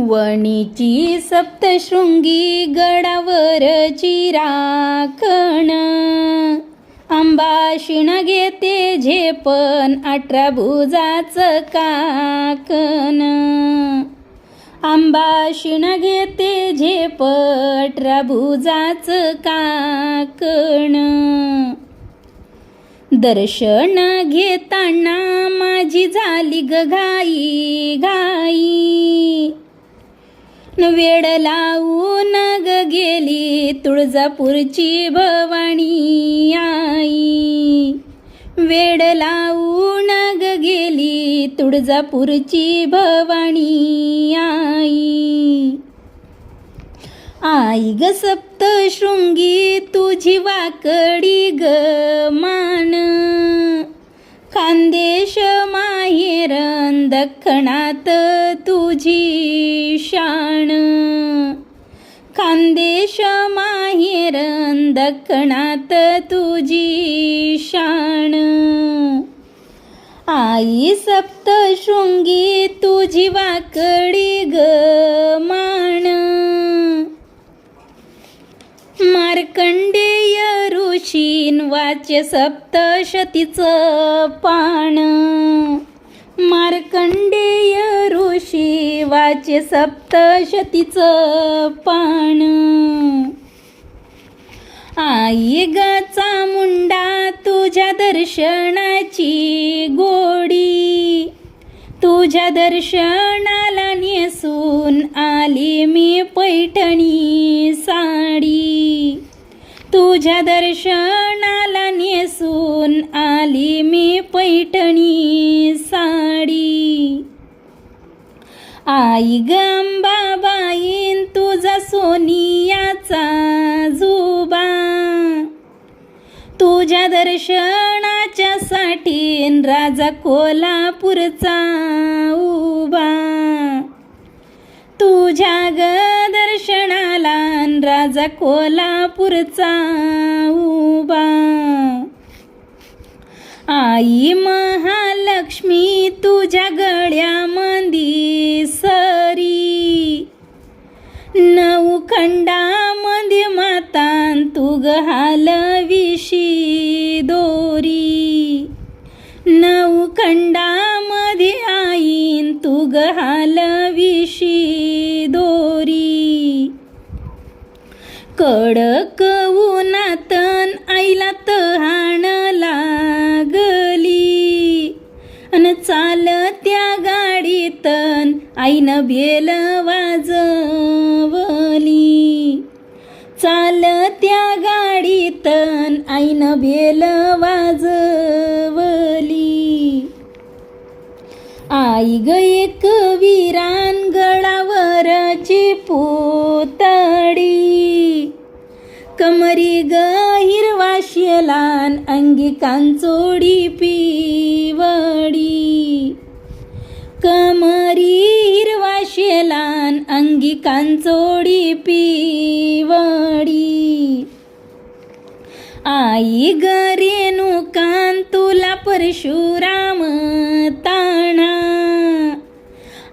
वणीची सप्तशृंगी गडावर चिराकण आंबा शिण घेते झेपण अठरा भुजाच काकण. आंबा शिण घेते झेप अठरा भुजाच काकण. दर्शन घेताना माझी झाली ग घाई घाई. वेड वेळ लावून ग गेली तुळजापूरची भवानी आई. वेळ लावून ग गेली तुळजापूरची भवानी आई. आई ग सप्तशृंगी तुझी वाकडी ग मान. खानदेश माहेरन दखणात तुझी शाण. खानदेश माहेरन दखणात तुझी शाण. आई सप्तशृंगी तुझी वाकडी ग माण. मार्कंडेय ऋषीन वाच्य सप्तशतीचं पाण. मार्कंडेय ऋषी वाचे सप्तशतीचं पाण. आई गाचा चामुंडा तुझ्या दर्शनाची गोडी. तुझ्या दर्शनाला नेसून आली मी पैठणी साडी. तुझ्या दर्शनाला नेसून आली मी पैठणी साडी आई गंबाबाईन तुझा सोनियाचा जुबा. तुझ्या दर्शनाच्या साठी राजा कोल्हापूरचा उबा तुझ्या ग दर्शनाला न राजा कोल्हापूरचा उबा आई महालक्ष्मी तुझ्या ग खंडामध्ये मातान तू ग हालविशी दोरी. नऊ खंडामध्ये आईन तू ग हालविशी दोरी. कडक उन्हातन आईला तहान लागली. अन चाल त्या गाडीतन आईनं भेल वाजव. चालत्या गाडीतन आईन बेल वाजवली. आई ग एक वीरान गळावरची पोतडी. कमरी ग हिरवा शेलान अंगी कांचोडी पिवडी. कम शेलान अंगी कांचोडी पिवडी. आई ग कान तुला परशुराम ताणा.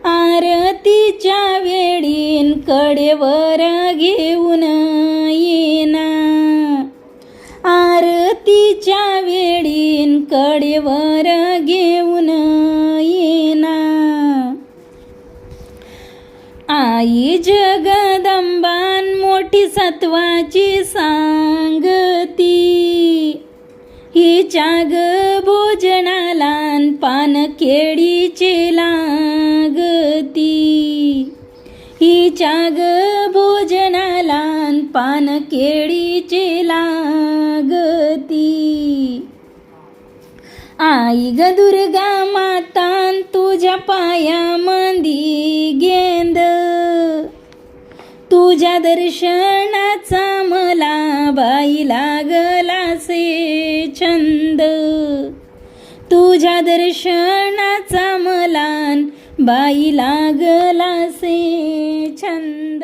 आरतीच्या वेळीन कडेवर घेऊन सत्वाची सांगती. हिच्या ग भोजनालान पान केळीचे लागती. हिच्या ग भोजनालान पान केळीचे लागती. आई ग दुर्गा मातान तुझ्या पाया मंदी. तुझ्या दर्शनाचा मला बाई लागलासे छंद. तुझ्या दर्शनाचा मला बाई लागला से छंद.